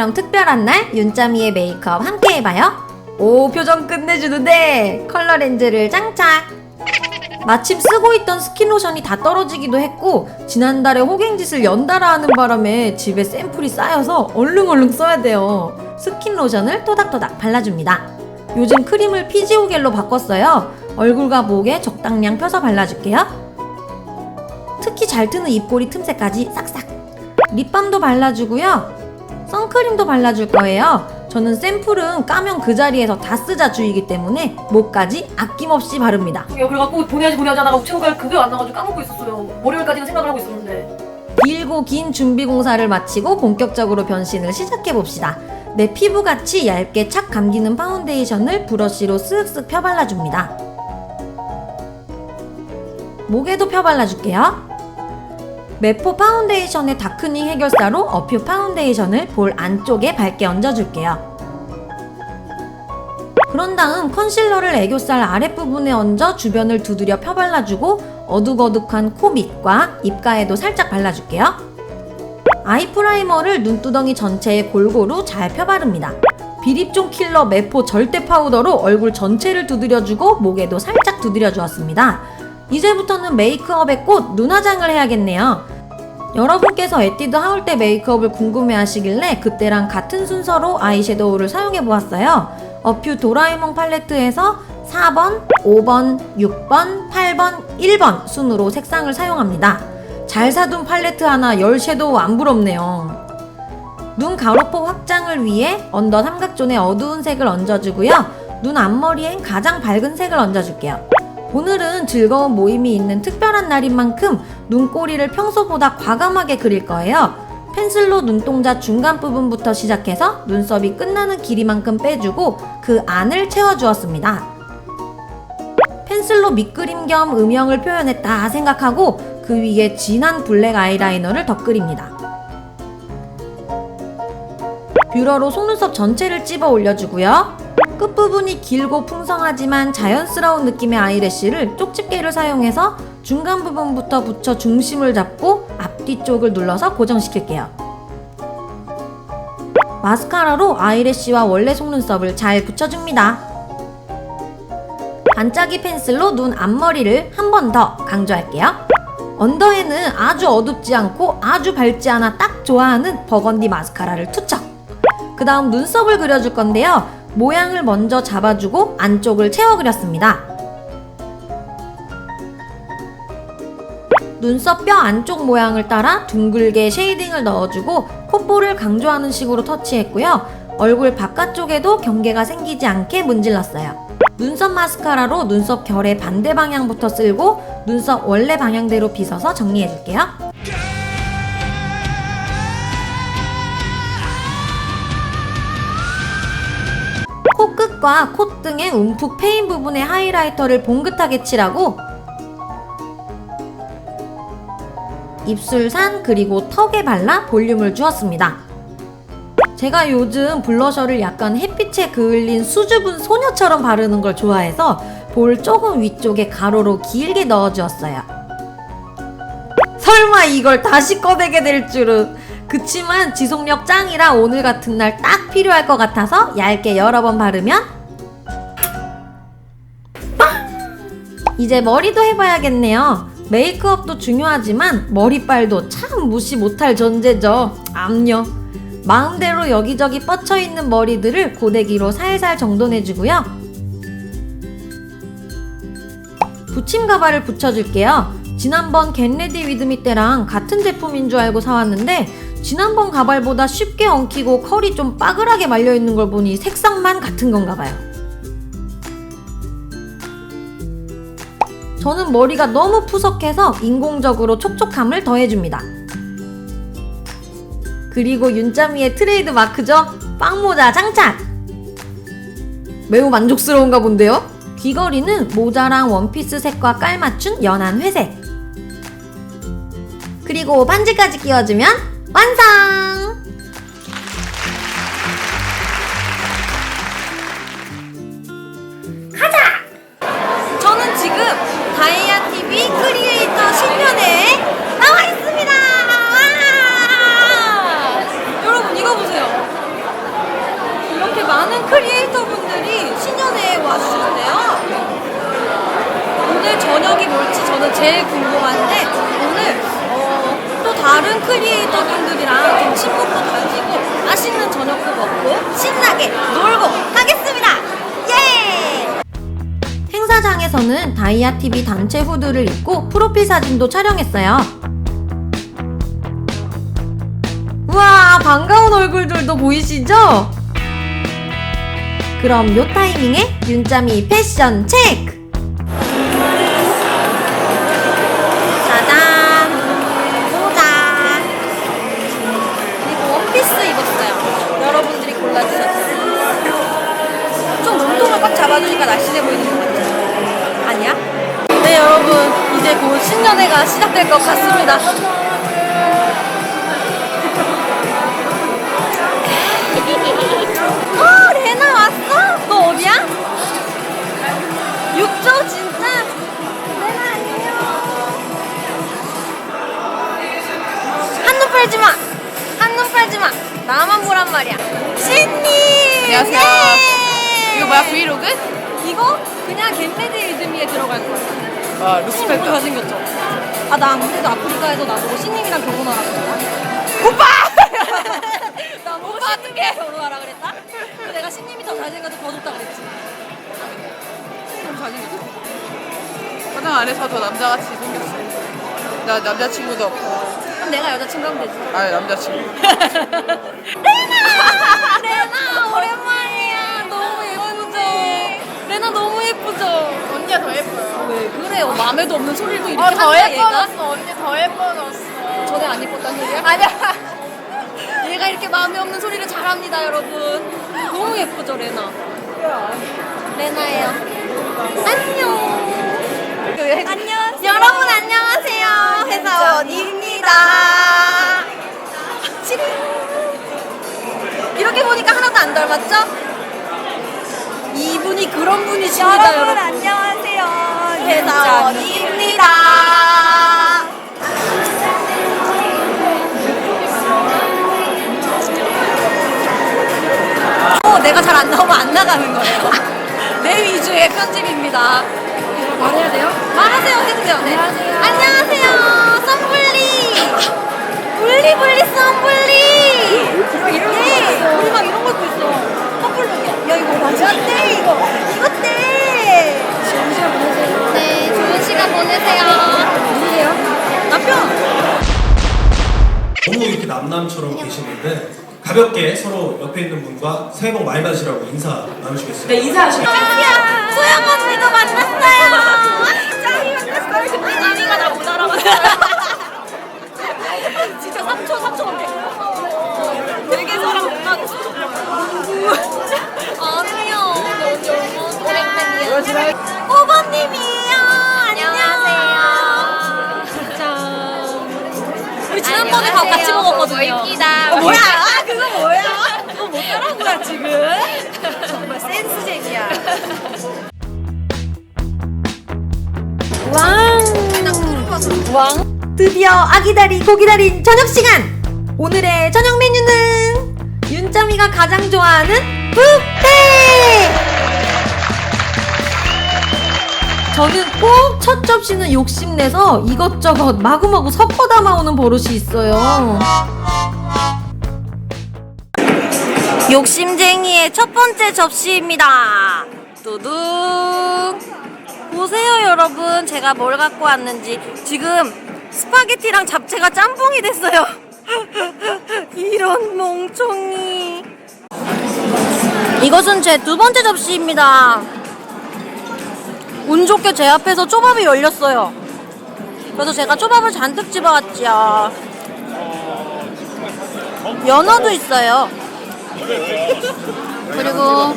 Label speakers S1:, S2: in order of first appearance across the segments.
S1: 자 그럼 특별한 날 윤짜미의 메이크업 함께 해봐요. 오 표정 끝내주는데 컬러 렌즈를 장착. 마침 쓰고 있던 스킨로션이 다 떨어지기도 했고 지난달에 호갱짓을 연달아 하는 바람에 집에 샘플이 쌓여서 얼른 써야 돼요. 스킨로션을 토닥토닥 발라줍니다. 요즘 크림을 피지오 겔로 바꿨어요. 얼굴과 목에 적당량 펴서 발라줄게요. 특히 잘 트는 입꼬리 틈새까지 싹싹. 립밤도 발라주고요 선크림도 발라줄 거예요 저는 샘플은 까면 그 자리에서 다 쓰자 주의이기 때문에 목까지 아낌없이 바릅니다
S2: 야, 그래갖고 보내야지 보내야지 하다가 최고가 그게 안 나가지고 까먹고 있었어요. 월요일까지는 생각을 하고 있었는데.
S1: 길고 긴 준비 공사를 마치고 본격적으로 변신을 시작해 봅시다. 내 피부같이 얇게 착 감기는 파운데이션을 브러쉬로 쓱쓱 펴발라줍니다. 목에도 펴발라줄게요. 메포 파운데이션의 다크닝 해결사로 어퓨 파운데이션을 볼 안쪽에 밝게 얹어줄게요. 그런 다음 컨실러를 애교살 아랫부분에 얹어 주변을 두드려 펴발라주고 어둑어둑한 코 밑과 입가에도 살짝 발라줄게요. 아이 프라이머를 눈두덩이 전체에 골고루 잘 펴바릅니다. 비립종 킬러 메포 절대 파우더로 얼굴 전체를 두드려주고 목에도 살짝 두드려주었습니다. 이제부터는 메이크업의 꽃 눈화장을 해야겠네요. 여러분께서 에뛰드 하울때 메이크업을 궁금해 하시길래 그때랑 같은 순서로 아이섀도우를 사용해 보았어요. 어퓨 도라에몽 팔레트에서 4번, 5번, 6번, 8번, 1번 순으로 색상을 사용합니다. 잘 사둔 팔레트 하나 열 섀도우 안 부럽네요. 눈 가로폭 확장을 위해 언더 삼각존에 어두운 색을 얹어주고요. 눈 앞머리엔 가장 밝은 색을 얹어줄게요. 오늘은 즐거운 모임이 있는 특별한 날인 만큼 눈꼬리를 평소보다 과감하게 그릴 거예요. 펜슬로 눈동자 중간 부분부터 시작해서 눈썹이 끝나는 길이만큼 빼주고 그 안을 채워주었습니다. 펜슬로 밑그림 겸 음영을 표현했다 생각하고 그 위에 진한 블랙 아이라이너를 덧그립니다. 뷰러로 속눈썹 전체를 찝어 올려주고요. 끝부분이 길고 풍성하지만 자연스러운 느낌의 아이래쉬를 쪽집게를 사용해서 중간 부분부터 붙여 중심을 잡고 앞뒤 쪽을 눌러서 고정시킬게요. 마스카라로 아이래쉬와 원래 속눈썹을 잘 붙여줍니다. 반짝이 펜슬로 눈 앞머리를 한 번 더 강조할게요. 언더에는 아주 어둡지 않고 아주 밝지 않아 딱 좋아하는 버건디 마스카라를 투척. 그 다음 눈썹을 그려줄 건데요. 모양을 먼저 잡아주고 안쪽을 채워 그렸습니다. 눈썹 뼈 안쪽 모양을 따라 둥글게 쉐이딩을 넣어주고 콧볼을 강조하는 식으로 터치했고요. 얼굴 바깥쪽에도 경계가 생기지 않게 문질렀어요. 눈썹 마스카라로 눈썹 결의 반대 방향부터 쓸고 눈썹 원래 방향대로 빗어서 정리해줄게요. 코끝과 콧 등의 움푹 패인 부분에 하이라이터를 봉긋하게 칠하고 입술산 그리고 턱에 발라 볼륨을 주었습니다. 제가 요즘 블러셔를 약간 햇빛에 그을린 수줍은 소녀처럼 바르는 걸 좋아해서 볼 조금 위쪽에 가로로 길게 넣어주었어요. 설마 이걸 다시 꺼내게 될 줄은. 그치만 지속력 짱이라 오늘 같은 날 딱 필요할 것 같아서 얇게 여러 번 바르면 이제 머리도 해봐야겠네요. 메이크업도 중요하지만 머리빨도 참 무시 못할 존재죠. 암요. 마음대로 여기저기 뻗쳐 있는 머리들을 고데기로 살살 정돈해주고요. 붙임 가발을 붙여줄게요. 지난번 겟레디 위드미 때랑 같은 제품인 줄 알고 사왔는데 지난번 가발보다 쉽게 엉키고 컬이 좀 빠글하게 말려있는 걸 보니 색상만 같은 건가 봐요. 저는 머리가 너무 푸석해서 인공적으로 촉촉함을 더해줍니다. 그리고 윤짜미의 트레이드 마크죠? 빵모자 장착! 매우 만족스러운가 본데요? 귀걸이는 모자랑 원피스 색과 깔맞춘 연한 회색. 그리고 반지까지 끼워주면 완성! 행사장에서는 다이아 TV 단체 후드를 입고 프로필 사진도 촬영했어요. 우와, 반가운 얼굴들도 보이시죠? 그럼 요 타이밍에 윤짬이 패션 체크! 될 것 같습니다. 어, 레나 왔어? 너 어디야? 육조 진짜? 레나 안녕. 한눈 팔지 마. 한눈 팔지 마. 나만 보란 말이야. 신님.
S3: 안녕하세요.
S1: 예!
S3: 이거 뭐야 브이로그?
S1: 이거 그냥 겐레드 이즈미에 들어갈 거야.
S3: 아 루스펙터
S1: 너무 잘생겼죠? 아, 나 아무래도 아프리카에서 나보고 신님이랑 결혼하라 그랬다.
S3: 오빠!
S1: 나 보고 신님이랑 결혼하라 그랬다? 근데 내가 신님이 더 잘생겨서 더 좋다 그랬지.
S3: 좀 잘생겼어 화장 안 해서 더 남자같이 생겼어 나 남자친구도 없고
S1: 그럼 내가 여자친구 하면 되지.
S3: 아 남자친구
S1: 레나! 레나 예쁘죠? 레나 너무 예쁘죠?
S3: 언니가 더 예뻐요.
S1: 왜? 그래요? 마음에도 없는 소리도 이렇게
S3: 어, 더
S1: 한다 얘가?
S3: 예뻐졌어. 언니 더 예뻐졌어.
S1: 전에 안 예뻤단 소리야?
S3: 아니야.
S1: 얘가 이렇게 마음에 없는 소리를 잘합니다 여러분. 너무 예쁘죠 레나? 레나예요. 안녕. 안녕 여러분 안녕하세요. 회사원입니다. 지금 이렇게 보니까 하나도 안 닮았죠? 이분이 그런 분이십니다 여러분, 안녕하세요 회사원입니다 어, 내가 잘 안 나오면 안 나가는 거예요. 내 위주의 편집입니다. 말해야 돼요? 말하세요, 해도 돼요. 네. 안녕하세요. 안녕
S4: 너무 이렇게 남남처럼 계시는데 가볍게 서로 옆에 있는 분과 새해 복 많이 받으시라고 인사 나누시겠어요? 네,
S2: 인사하시고.
S1: 소영 언니도 만났어요. 나못 알아봤어요. 진짜 3초 3초 밖에. 되게 사람 못 나겠어. 아니요. 언니 얼마나 오랜만이야. 오버님이 우리 지난번에 밥 같이 먹었거든요.
S3: 입니다.
S1: 어, 뭐야? 아, 그거 뭐야? 그거 못 따라하구나, 지금. 정말 센스쟁이야. 왕! 왕! 드디어 아기다리 고기다린 저녁 시간! 오늘의 저녁 메뉴는 윤짜미가 가장 좋아하는 뷔페! 저는 꼭 첫 접시는 욕심내서 이것저것 마구마구 섞어 담아오는 버릇이 있어요. 욕심쟁이의 첫 번째 접시입니다. 두둥. 보세요, 여러분. 제가 뭘 갖고 왔는지. 지금 스파게티랑 잡채가 짬뽕이 됐어요. 이런 멍청이. 이것은 제 두 번째 접시입니다. 운 좋게 제 앞에서 초밥이 열렸어요. 그래서 제가 초밥을 잔뜩 집어왔죠. 연어도 있어요. 그리고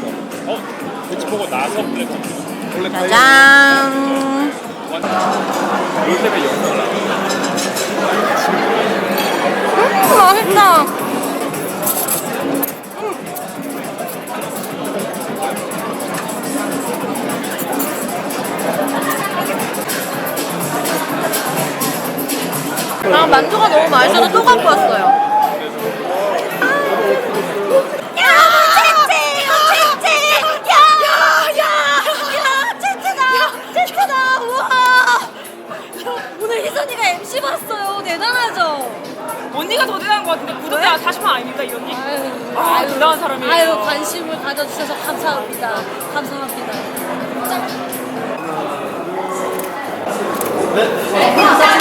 S1: 짜잔. 아, 만두가 너무 맛있어서 또 갖고 왔어요. 야, 채채, 채채, 야, 야, 야, 채채다, 채채다, 우와. 오늘 희선이가 MC 봤어요. 대단하죠?
S5: 언니가 더 대단한 것 같은데 구독자 40만 아닙니까 이 언니? 아 대단한 사람이에요.
S1: 아유 관심을 가져주셔서 감사합니다. 감사합니다. 예!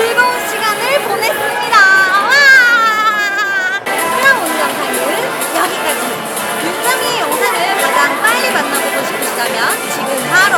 S1: 즐거운 시간을 보냈습니다.
S6: 와! 사랑 운전 타임은 여기까지.
S1: 윤정이의 영상을 가장 빨리 만나보고 싶으시다면 지금 바로